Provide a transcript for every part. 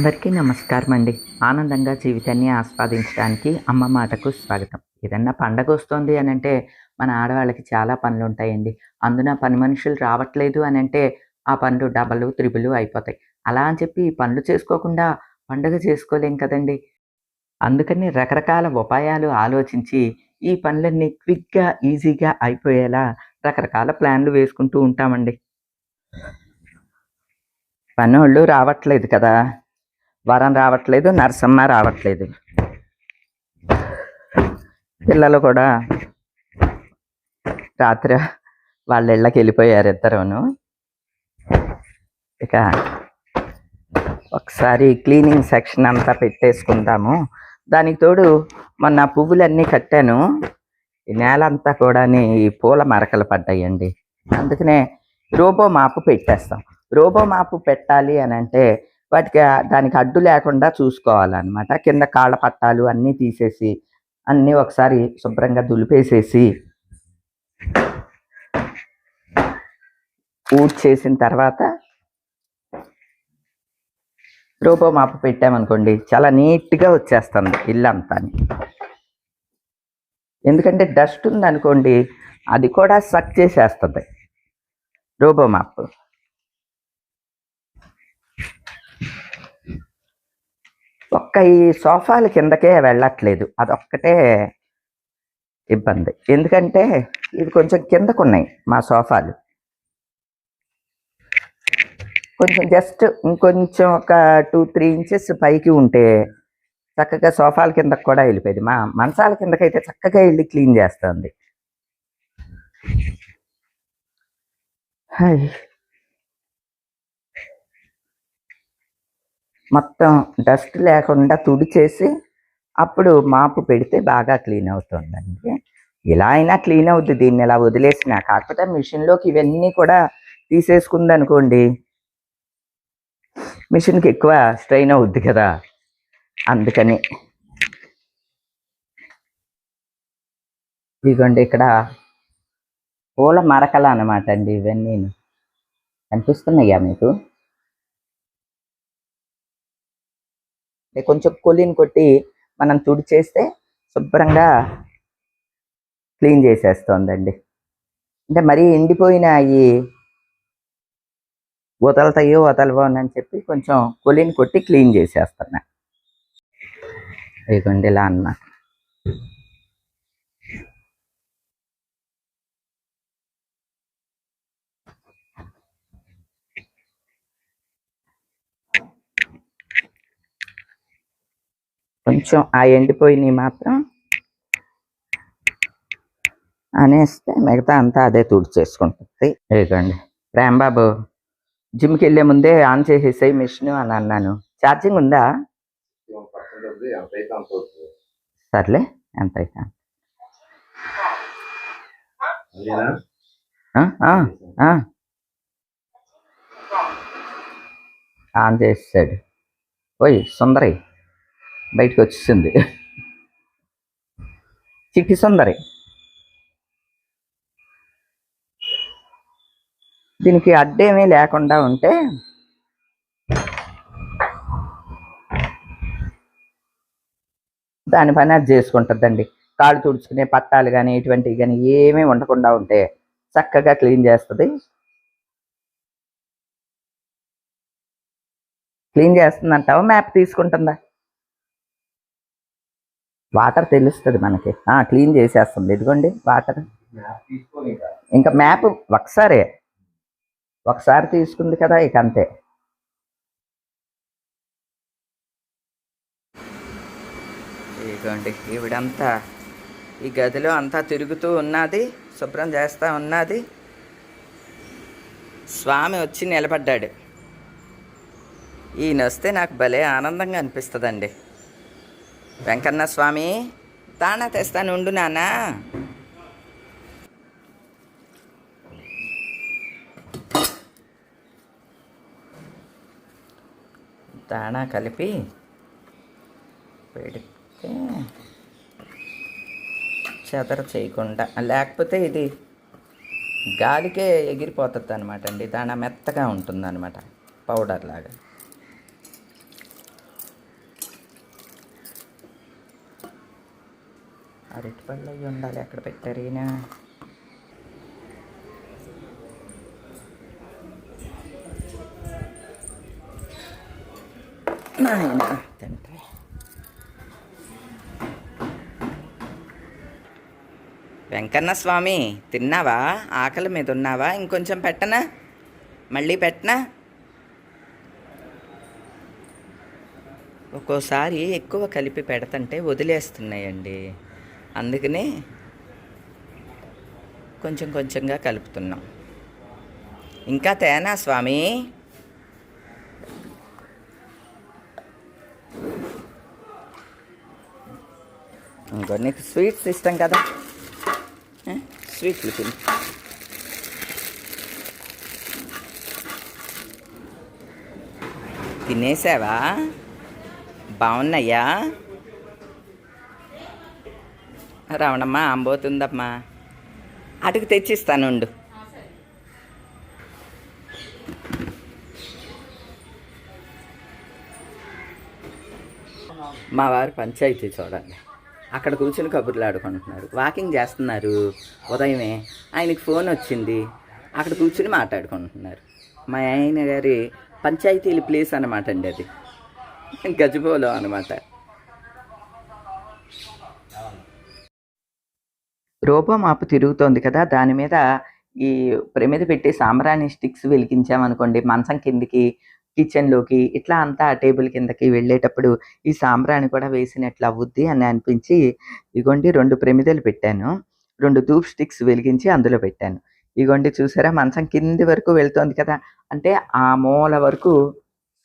అందరికీ నమస్కారం అండి ఆనందంగా జీవితాన్ని ఆస్వాదించడానికి అమ్మ మాటకు స్వాగతం. ఏదన్నా పండగ వస్తుంది అని అంటే మన ఆడవాళ్ళకి చాలా పనులు ఉంటాయండి అందున పని మనుషులు రావట్లేదు అని అంటే ఆ పనులు డబలు త్రిబులు అయిపోతాయి. అలా అని చెప్పి పనులు చేసుకోకుండా పండుగ చేసుకోలేం కదండి. అందుకని రకరకాల ఉపాయాలు ఆలోచించి ఈ పనులన్నీ క్విక్గా ఈజీగా అయిపోయేలా రకరకాల ప్లాన్లు వేసుకుంటూ ఉంటామండి. పనోళ్ళు రావట్లేదు కదా. వరం రావట్లేదు నరసమ్మ రావట్లేదు. పిల్లలు కూడా రాత్రి వాళ్ళ ఇళ్ళకి వెళ్ళిపోయారు ఇద్దరును. ఇక ఒకసారి క్లీనింగ్ సెక్షన్ అంతా పెట్టేసుకుందాము. దానికి తోడు మొన్న పువ్వులన్నీ కట్టాను. ఈ నేల అంతా కూడా ఈ పూల మరకలు పడ్డాయండి. అందుకనే రోబో మాపు పెట్టేస్తాం. రోబో మాపు పెట్టాలి అని అంటే వాటికి దానికి అడ్డు లేకుండా చూసుకోవాలన్నమాట. కింద కాళ్ళ పట్టాలు అన్నీ తీసేసి అన్నీ ఒకసారి శుభ్రంగా దులిపేసేసి ఊడ్ చేసిన తర్వాత రోబో మాప పెట్టామనుకోండి చాలా నీట్గా వచ్చేస్తుంది ఇల్లు అంతా ఎందుకంటే డస్ట్ ఉందనుకోండి అది కూడా సక్ చేసేస్తుంది రోబో మాప్ ఒక్క ఈ సోఫాల కిందకే వెళ్ళట్లేదు. అదొక్కటే ఇబ్బంది. ఎందుకంటే ఇది కొంచెం కిందకు ఉన్నాయి మా సోఫాలు. కొంచెం జస్ట్ ఇంకొంచెం ఒక టూ త్రీ ఇంచెస్ పైకి ఉంటే చక్కగా సోఫాల కిందకు కూడా వెళ్ళిపోయింది. మా మంచాల కిందకైతే చక్కగా వెళ్ళి క్లీన్ చేస్తుంది. హాయ్. మొత్తం డస్ట్ లేకుండా తుడిచేసి అప్పుడు మాపు పెడితే బాగా క్లీన్ అవుతుందండి. ఇలా అయినా క్లీన్ అవుద్ది దీన్ని ఇలా వదిలేసిన. కాకపోతే మిషన్లోకి ఇవన్నీ కూడా తీసేసుకుంది అనుకోండి మిషన్కి ఎక్కువ స్ట్రెయిన్ అవుద్ది కదా. అందుకని ఇదిగోండి ఇక్కడ పూల మరకలు అన్నమాట అండి ఇవన్నీ కనిపిస్తున్నాయా మీకు? కొంచెం కొలిని కొట్టి మనం తుడిచేస్తే శుభ్రంగా క్లీన్ చేసేస్తుందండి. అంటే మరీ ఎండిపోయిన ఈ వదలతాయో వదలవో అని చెప్పి కొంచెం కొలిని కొట్టి క్లీన్ చేసేస్తున్నా. ఇదిగోండి ఇలా అన్నమాట కొంచెం ఆ ఎండిపోయినవి మాత్రం అనేస్తే మిగతా అంతా అదే తుడిచేసుకుంటుంది. ఇదిగోండి ప్రేమబాబు జిమ్కి వెళ్ళే ముందే ఆన్ చేసేసాయి మిషన్ అని అన్నాను. ఛార్జింగ్ ఉందా? సర్లే ఎంత అయితే. ఆన్ చేసాడు ఓయ్ సుందరి బయటకు వచ్చేసింది. చిట్టి సుందరి. దీనికి అడ్డేమీ లేకుండా ఉంటే దాని పని అది చేసుకుంటుందండి. కాళ్ళు తుడుచుకునే పట్టాలు కానీ ఇటువంటివి కానీ ఏమీ ఉండకుండా ఉంటే చక్కగా క్లీన్ చేస్తుంది. క్లీన్ చేస్తుందంటావా? మ్యాప్ తీసుకుంటుందా? వాటర్ తెలుస్తుంది మనకి. క్లీన్ చేసేస్తుంది. ఇదిగోండి వాటర్. ఇంకా మ్యాప్ ఒకసారే. ఒకసారి తీసుకుంది కదా ఇక అంతే. ఇదిగోండి ఈవిడంతా ఈ గదిలో అంతా తిరుగుతూ ఉన్నది శుభ్రం చేస్తూ ఉన్నది. స్వామి వచ్చి నిలబడ్డాడు. ఈయన వస్తే నాకు భలే ఆనందంగా అనిపిస్తుందండి. వెంకన్న స్వామి దాణా తెస్తాను ఉండు నానా దాణా కలిపి పెడితే చెదర చేయకుండా లేకపోతే ఇది గాలికే ఎగిరిపోతుంది అనమాట అండి. దాణా మెత్తగా ఉంటుంది అనమాట పౌడర్ లాగా. అరటిపళ్ళు అవి ఉండాలి. ఎక్కడ పెట్టారు ఈయన? నాయన తండ్రి. వెంకన్న స్వామి తిన్నావా? ఆకలి మీద ఉన్నావా? ఇంకొంచెం పెట్టనా? మళ్ళీ పెట్టనా? ఒక్కోసారి ఎక్కువ కలిపి పెడతంటే వదిలేస్తున్నాయండి. అందుకని కొంచెం కొంచెంగా కలుపుతున్నాం. ఇంకా తేనా స్వామి? ఇంకో నీకు స్వీట్స్ ఇష్టం కదా. స్వీట్లు తిని. తినేసావా? బాగున్నాయా రావణమ్మా అంబోతుందమ్మా అటుకు తెచ్చిస్తానుండు మా వారు పంచాయతీ చూడండి. అక్కడ కూర్చుని కబుర్లు ఆడుకుంటున్నారు. వాకింగ్ చేస్తున్నారు ఉదయమే. ఆయనకి ఫోన్ వచ్చింది. అక్కడ కూర్చుని మాట్లాడుకుంటున్నారు. మా ఆయన గారి పంచాయతీల ప్లేస్ అనమాట అండి అది. గజబోలో అనమాట రోబో మాపు తిరుగుతోంది కదా దాని మీద ఈ ప్రమిద పెట్టి సాంబ్రాణి స్టిక్స్ వెలిగించామనుకోండి మంచం కిందికి కిచెన్లోకి ఇట్లా అంతా ఆ టేబుల్ కిందకి వెళ్ళేటప్పుడు ఈ సాంబ్రాణి కూడా వేసినట్లు అవుద్ది అని అనిపించి ఇగోండి రెండు ప్రమిదలు పెట్టాను. రెండు ధూప్ స్టిక్స్ వెలిగించి అందులో పెట్టాను. ఇగోండి చూసారా మంచం కింది వరకు వెళ్తోంది కదా అంటే ఆ మూల వరకు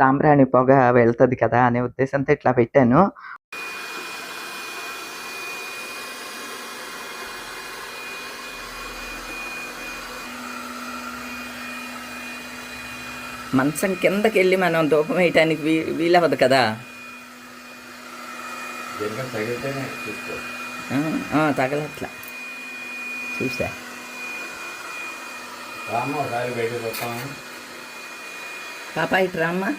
సాంబ్రాణి పొగ వెళ్తుంది కదా అనే ఉద్దేశంతో ఇట్లా పెట్టాను. మంచం కిందకి వెళ్ళి మనం ధూపం వేయటానికి వీ వీలవ్వదు కదా? తగలట్లా. చూసా. పాప ఇటు రామ్మా.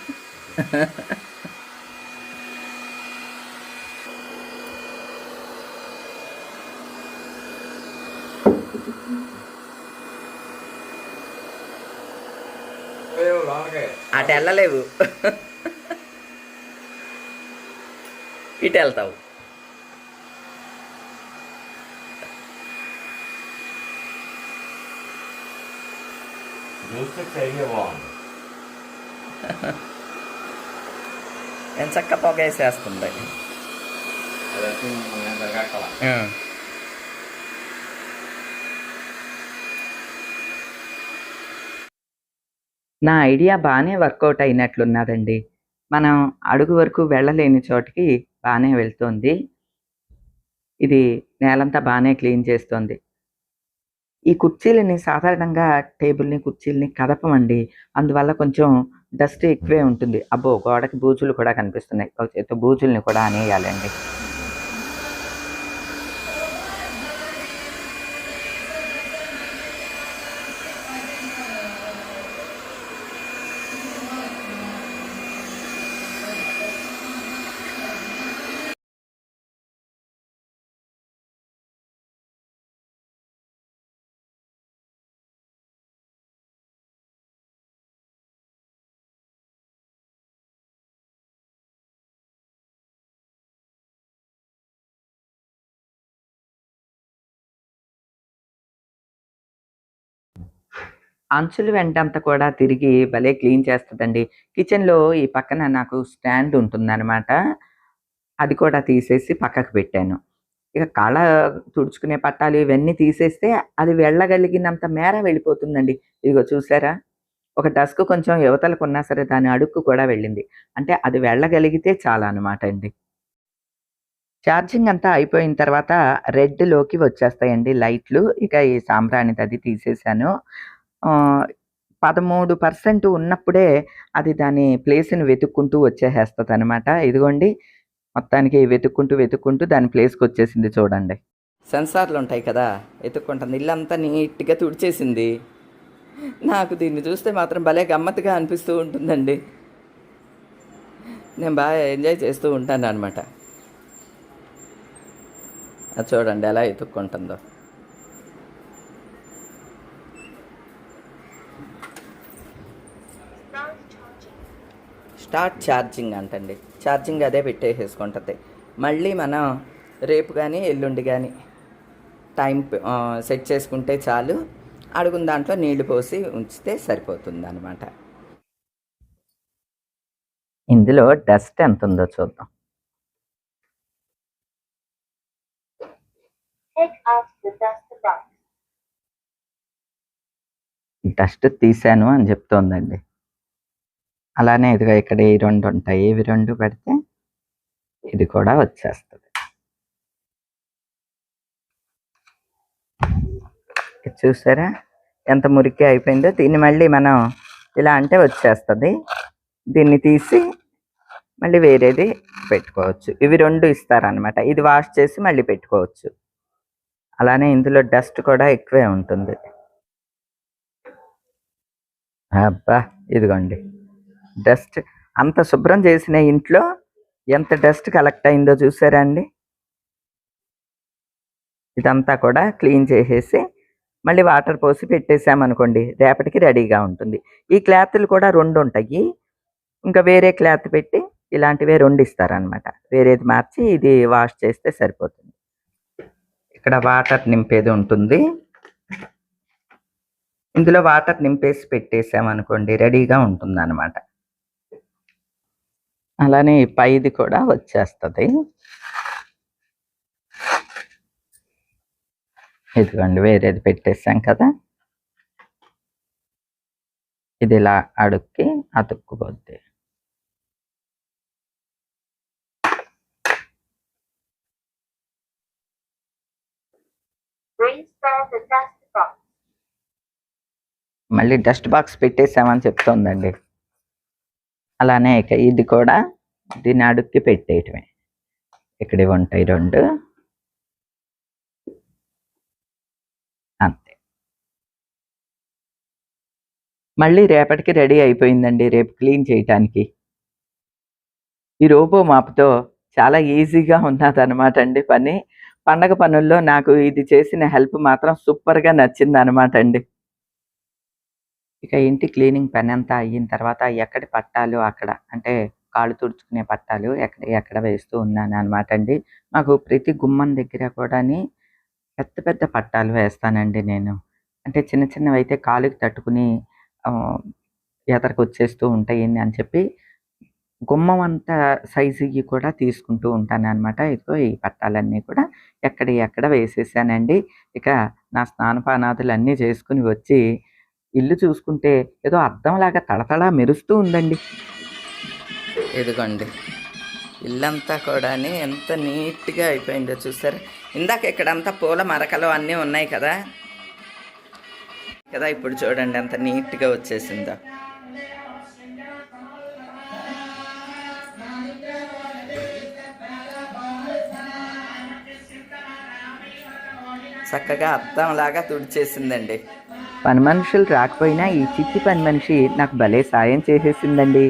అటు వెళ్ళలేవు. ఇటు వెళ్తావు. ఎంత చక్క పొగ వేసేస్తుంది అదైతే మనం తగ్గక్కల నా ఐడియా బాగానే వర్కౌట్ అయినట్లున్నదండి. మనం అడుగు వరకు వెళ్ళలేని చోటికి బాగానే వెళ్తుంది. ఇది నేలంతా బాగానే క్లీన్ చేస్తుంది. ఈ కుర్చీలని సాధారణంగా టేబుల్ని కుర్చీలని కదపమండి. అందువల్ల కొంచెం డస్ట్ ఎక్కువే ఉంటుంది. అబ్బో గోడకి బూజులు కూడా కనిపిస్తున్నాయి. ఒక చేతితో బూజుల్ని కూడా అనేయాలండి. అంచులు వెంటంతా కూడా తిరిగి భలే క్లీన్ చేస్తుందండి. కిచెన్లో ఈ పక్కన నాకు స్టాండ్ ఉంటుందన్నమాట. అది కూడా తీసేసి పక్కకు పెట్టాను. ఇక కాళ్ళ తుడుచుకునే పట్టాలు ఇవన్నీ తీసేస్తే అది వెళ్ళగలిగినంత మేర వెళ్ళిపోతుందండి. ఇదిగో చూసారా? ఒక డస్క్ కొంచెం యువతలకు ఉన్నా సరే దాని అడుక్కు కూడా వెళ్ళింది. అంటే అది వెళ్ళగలిగితే చాలా అనమాట అండి. ఛార్జింగ్ అంతా అయిపోయిన తర్వాత రెడ్లోకి వచ్చేస్తాయండి లైట్లు. ఇక ఈ సాంబ్రాణిది అది తీసేశాను పదమూడు పర్సెంట్ ఉన్నప్పుడే అది దాని ప్లేస్ని వెతుక్కుంటూ వచ్చేసేస్తుంది అనమాట ఇదిగోండి మొత్తానికి వెతుక్కుంటూ వెతుక్కుంటూ దాని ప్లేస్కి వచ్చేసింది చూడండి. సెన్సార్లు ఉంటాయి కదా వెతుక్కుంటుంది ఇల్లంతా నీట్గా తుడిచేసింది. నాకు దీన్ని చూస్తే మాత్రం భలే గమ్మత్తుగా అనిపిస్తూ ఉంటుందండి. నేను బాగా ఎంజాయ్ చేస్తూ ఉంటాను అనమాట చూడండి ఎలా వెతుక్కుంటుందో. స్టార్ట్ ఛార్జింగ్ అంటండి. ఛార్జింగ్ అదే పెట్టేసేసుకుంటుంది. మళ్ళీ మనం రేపు కానీ ఎల్లుండి కానీ టైం సెట్ చేసుకుంటే చాలు. అడుగున దాంట్లో నీళ్ళు పోసి ఉంచితే సరిపోతుంది అనమాట ఇందులో డస్ట్ ఎంత ఉందో చూద్దాం. Take out the dust. Dust తీసాను అని చెప్తోందండి. అలానే ఇదిగో ఇక్కడ ఈ రెండు ఉంటాయి. ఇవి రెండు పెడితే ఇది కూడా వచ్చేస్తుంది. చూసారా? ఎంత మురికి అయిపోయిందో. దీన్ని మళ్ళీ మనం ఇలా అంటే వచ్చేస్తుంది. దీన్ని తీసి మళ్ళీ వేరేది పెట్టుకోవచ్చు. ఇవి రెండు ఇస్తారనమాట ఇది వాష్ చేసి మళ్ళీ పెట్టుకోవచ్చు. అలానే ఇందులో డస్ట్ కూడా ఎక్కువే ఉంటుంది. అబ్బా ఇదిగోండి. డస్ట్ అంత శుభ్రం చేసిన ఇంట్లో ఎంత డస్ట్ కలెక్ట్ అయిందో చూసారా అండి? ఇదంతా కూడా క్లీన్ చేసేసి మళ్ళీ వాటర్ పోసి పెట్టేసామనుకోండి రేపటికి రెడీగా ఉంటుంది. ఈ క్లాత్లు కూడా రెండు ఉంటాయి. ఇంకా వేరే క్లాత్ పెట్టి ఇలాంటివే రెండు ఇస్తారనమాట వేరేది మార్చి ఇది వాష్ చేస్తే సరిపోతుంది. ఇక్కడ వాటర్ నింపేది ఉంటుంది. ఇందులో వాటర్ నింపేసి పెట్టేసామనుకోండి రెడీగా ఉంటుంది అనమాట అలానే పైది కూడా వచ్చేస్తుంది. ఇదిగోండి వేరేది పెట్టేసాం కదా. ఇది ఇలా అడుక్కి అతుక్కుపోద్ది Reinstall the test. మళ్ళీ డస్ట్ బాక్స్ పెట్టేసామని చెప్తోందండి. అలానే ఇక ఇది కూడా దీన్ని అడుక్కి పెట్టేయటమే. ఇక్కడ ఉంటాయి రెండు. అంతే. మళ్ళీ రేపటికి రెడీ అయిపోయిందండి రేపు క్లీన్ చేయటానికి. ఈ రోబో మాపుతో చాలా ఈజీగా ఉన్నది అనమాట అండి పని. పండగ పనుల్లో నాకు ఇది చేసిన హెల్ప్ మాత్రం సూపర్గా నచ్చింది అనమాట అండి. ఇక ఇంటి క్లీనింగ్ పని అంతా అయిన తర్వాత ఎక్కడ పట్టాలు అక్కడ? అంటే కాళ్ళు తుడుచుకునే పట్టాలు ఎక్కడ ఎక్కడ వేస్తూ ఉన్నాను అనమాట అండి. మాకు ప్రతి గుమ్మం దగ్గర కూడాని పెద్ద పెద్ద పట్టాలు వేస్తానండి నేను. అంటే చిన్న చిన్నవి అయితే కాలుకి తట్టుకుని ఆ, ఎదరకు వచ్చేస్తూ ఉంటాయి అని చెప్పి గుమ్మం అంత సైజుకి కూడా తీసుకుంటూ ఉంటాను అనమాట ఇదిగో ఈ పట్టాలన్నీ కూడా ఎక్కడ ఎక్కడ వేసేసానండి. ఇక నా స్నానపానాదులు అన్నీ చేసుకుని వచ్చి ఇల్లు చూసుకుంటే ఏదో అద్దంలాగా తడతడా మెరుస్తూ ఉందండి. ఇదిగోండి. ఇల్లంతా కూడా ఎంత నీట్గా అయిపోయిందో చూసారు? ఇందాక ఇక్కడంతా పూల మరకలు అన్నీ ఉన్నాయి కదా? కదా ఇప్పుడు చూడండి ఎంత నీట్గా వచ్చేసిందో. చక్కగా అద్దంలాగా తుడిచేసిందండి. పని మనుషులు రాకపోయినా ఈ చిట్టి పని మనిషి నాకు భలే సాయం చేసేసిందండి.